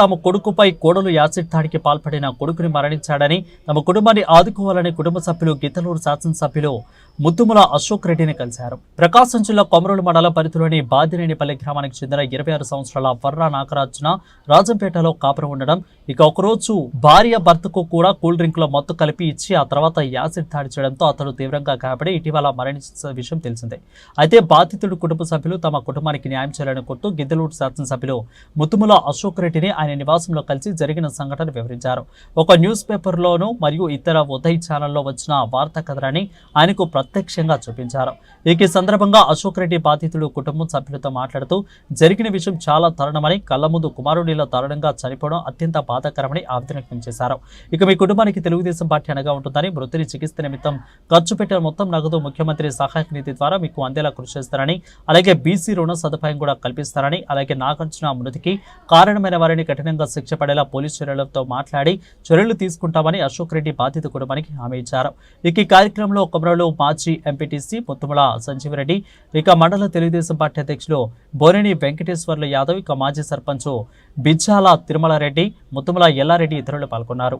తమ కొడుకుపై కోడలు యాసిడ్ దాడికి పాల్పడిన కొడుకుని మరణించాడని తమ కుటుంబాన్ని ఆదుకోవాలని కుటుంబ సభ్యులు గిద్దలూరు శాసనసభ్యులు ముద్దుముల అశోక్ రెడ్డిని కలిశారు. ప్రకాశం జిల్లా కొమరులు మండల పరిధిలోని బాదినేనిపల్లి గ్రామానికి చెందిన ఇరవై ఆరు సంవత్సరాల వర్రా నాగరాజున రాజంపేటలో కాపురం ఉండడం ఇక ఒకరోజు భార్య భర్తకు కూడా కూల్ డ్రింక్లో మత్తు కలిపి ఇచ్చి ఆ తర్వాత యాసిడ్ దాడి చేయడంతో అతడు తీవ్రంగా గాయపడి ఇటీవల మరణించిన విషయం తెలిసిందే. అయితే బాధితుడు కుటుంబ సభ్యులు తమ కుటుంబానికి న్యాయం చేయాలని కోరుతూ గిద్దలూరు శాసనసభ్యులు ముత్తుముల అశోక్ రెడ్డిని ఆయన నివాసంలో కలిసి జరిగిన సంఘటన వివరించారు. ఒక న్యూస్ పేపర్లోనూ మరియు ఇతర ఉదయ్ ఛానల్లో వచ్చిన వార్తా కథనాన్ని ఆయనకు ప్రత్యక్షంగా చూపించారు. ఇక సందర్భంగా అశోక్ రెడ్డి బాధితుడు కుటుంబం సభ్యులతో మాట్లాడుతూ జరిగిన విషయం చాలా దారుణమని కళ్ళ ముందు కుమారుడిలో దారుణంగా చనిపోవడం అత్యంత బాధాకరమని ఆవేదన వ్యక్తం చేశారు. ఇక మీ కుటుంబానికి తెలుగుదేశం పార్టీ అనగా ఉంటుందని మృతుని చికిత్స నిమిత్తం ఖర్చు పెట్టిన మొత్తం నగదు ముఖ్యమంత్రి సహాయక నిధి ద్వారా మీకు అందేలా కృషి చేస్తారని అలాగే బీసీ రుణ సదుపాయం కూడా కల్పిస్తారని అలాగే నాగార్జున మృతికి కారణమైన వారిని కఠినంగా శిక్ష పడేలా పోలీసు చర్యలతో మాట్లాడి చర్యలు తీసుకుంటామని అశోక్ రెడ్డి బాధిత కుటుంబానికి హామీ ఇచ్చారు. ఇక ఈ కార్యక్రమంలో కొమరలో మాజీ ఎంపీటీసీ ముత్తుమల సంజీవరెడ్డి ఇక మండల తెలుగుదేశం పార్టీ అధ్యక్షులు బోరిని వెంకటేశ్వర్లు యాదవ్ ఇక మాజీ సర్పంచ్ బిజ్జాల తిరుమల రెడ్డి ముత్తుమల ఎల్లారెడ్డి ఇతరులు పాల్గొన్నారు.